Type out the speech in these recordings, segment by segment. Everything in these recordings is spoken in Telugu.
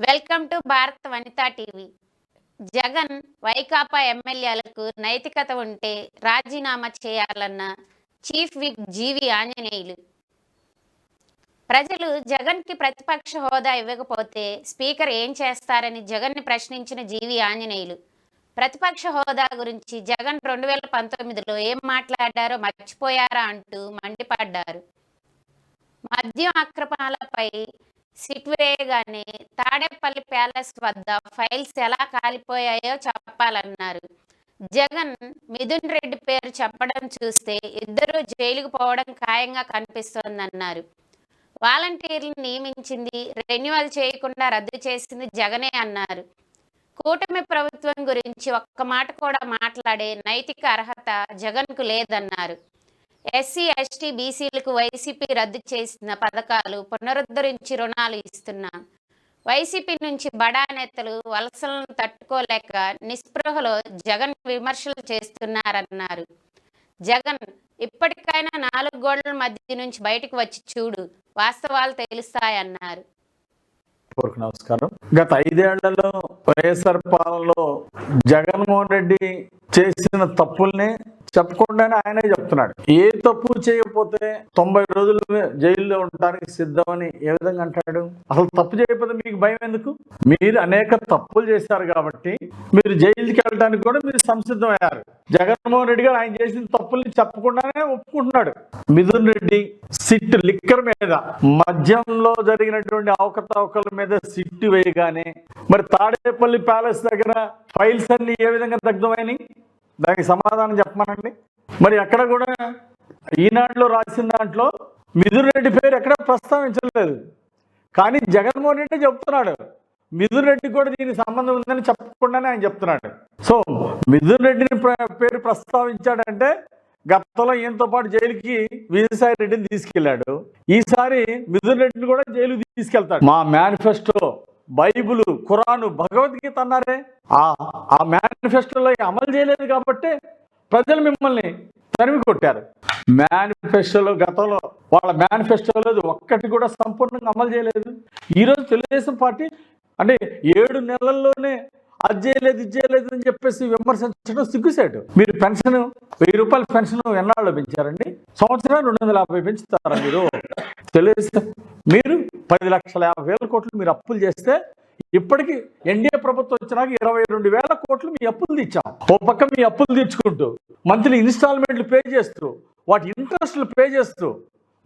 Welcome to Bharat Vanitha TV. Jagan Vaikapa ఎమ్మెల్యేలకు నైతికత ఉంటే రాజీనామా చేయాలన్న చీఫ్ విప్ జీవి ఆంజనేయులు. ప్రజలు జగన్కి ప్రతిపక్ష హోదా ఇవ్వకపోతే స్పీకర్ ఏం చేస్తారని జగన్ని ప్రశ్నించిన జీవి ఆంజనేయులు. ప్రతిపక్ష హోదా గురించి జగన్ రెండు వేల పంతొమ్మిదిలో ఏం మాట్లాడారో మర్చిపోయారా అంటూ మండిపడ్డారు. మద్యం అక్రమాలపై సిట్వేయగానే తాడేపల్లి ప్యాలెస్ వద్ద ఫైల్స్ ఎలా కాలిపోయాయో చెప్పాలన్నారు. జగన్ మిథున్ రెడ్డి పేరు చెప్పడం చూస్తే ఇద్దరూ జైలుకు పోవడం ఖాయంగా కనిపిస్తోందన్నారు. వాలంటీర్లు నియమించింది రెన్యువల్ చేయకుండా రద్దు చేసింది జగనే అన్నారు. కూటమి ప్రభుత్వం గురించి ఒక్క మాట కూడా మాట్లాడే నైతిక అర్హత జగన్కు లేదన్నారు. ఎస్సీ ఎస్టీ బీసీలకు వైసీపీ రద్దు చేసిన పథకాలు పునరుద్ధరించి రుణాలు ఇస్తున్నా వైసీపీ నుంచి బడా నేతలు వలసలను తట్టుకోలేక నిస్పృహలో జగన్ విమర్శలు చేస్తున్నారన్నారు. జగన్ ఇప్పటికైనా నాలుగు గోడల మధ్య నుంచి బయటకు వచ్చి చూడు వాస్తవాలు తెలుస్తాయన్నారు. నమస్కారం. గత ఐదేళ్ళలో వైఎస్ఆర్ పాలనలో జగన్మోహన్ రెడ్డి చేసిన తప్పుల్ని చెప్పకుండానే ఆయనే చెప్తున్నాడు. ఏ తప్పు చేయకపోతే తొంభై రోజులు జైల్లో ఉండడానికి సిద్ధమని ఏ విధంగా అంటాడు? అసలు తప్పు చేయకపోతే మీకు భయం ఎందుకు? మీరు అనేక తప్పులు చేశారు కాబట్టి మీరు జైలుకి వెళ్ళడానికి కూడా మీరు సంసిద్ధమయ్యారు. జగన్మోహన్ రెడ్డి గారు ఆయన చేసిన తప్పుల్ని చెప్పకుండానే ఒప్పుకుంటున్నాడు. మిథున్ రెడ్డి సిట్ లిక్కర్ మీద మద్యంలో జరిగినటువంటి అవకతవకల మీద సిట్టు వేయగానే మరి తాడేపల్లి ప్యాలెస్ దగ్గర ఫైల్స్ అన్ని ఏ విధంగా దగ్ధమైనాయి? దానికి సమాధానం చెప్పమనండి. మరి ఎక్కడ కూడా ఈనాడులో రాసిన దాంట్లో మిథున్ రెడ్డి పేరు ఎక్కడ ప్రస్తావించలేదు. కానీ జగన్మోహన్ రెడ్డి చెప్తున్నాడు. మిథున్ రెడ్డి కూడా దీనికి సంబంధం ఉందని చెప్పకుండానే ఆయన చెప్తున్నాడు. సో మిథున్ రెడ్డిని పేరు ప్రస్తావించాడంటే గతంలో ఈయనతో పాటు జైలుకి విజయసాయి రెడ్డిని తీసుకెళ్ళాడు ఈసారి మిథున్ రెడ్డిని కూడా జైలుకి తీసుకెళ్తాడు. మా మేనిఫెస్టో బైబుల్ ఖురాను భగవద్గీత అన్నారే. ఆ మేనిఫెస్టోలో అమలు చేయలేదు కాబట్టి ప్రజలు మిమ్మల్ని తరిమి కొట్టారు మేనిఫెస్టోలో గతంలో వాళ్ళ మేనిఫెస్టోలో ఒక్కటి కూడా సంపూర్ణంగా అమలు చేయలేదు. ఈరోజు తెలుగుదేశం పార్టీ అంటే ఏడు నెలల్లోనే అది చేయలేదు ఇది చేయలేదు అని చెప్పేసి విమర్శించడం సిగ్గుసేటు. మీరు పెన్షన్ వెయ్యి రూపాయల పెన్షన్ ఎన్నాళ్ళు పెంచారండి? సంవత్సరం రెండు వందల యాభై పెంచుతారా మీరు? తెలుగుదేశం మీరు పది లక్షల యాభై వేల కోట్లు మీరు అప్పులు చేస్తే ఇప్పటికీ ఎన్డీఏ ప్రభుత్వం వచ్చినాక ఇరవై రెండు వేల కోట్లు మీ అప్పులు తెచ్చాం ఓ పక్క మీ అప్పులు తీర్చుకుంటూ మంత్లీ ఇన్స్టాల్మెంట్లు పే చేస్తూ వాటి ఇంట్రెస్ట్లు పే చేస్తూ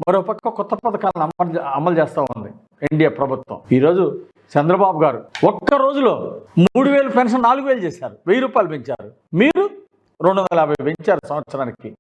మరో పక్క కొత్త పథకాలను అమలు అమలు చేస్తూ ఉంది ఎన్డీఏ ప్రభుత్వం. ఈరోజు చంద్రబాబు గారు ఒక్క రోజులో మూడు వేలు పెన్షన్ నాలుగు వేలు చేశారు వెయ్యి రూపాయలు పెంచారు. మీరు రెండు వందల యాభై పెంచారు సంవత్సరానికి.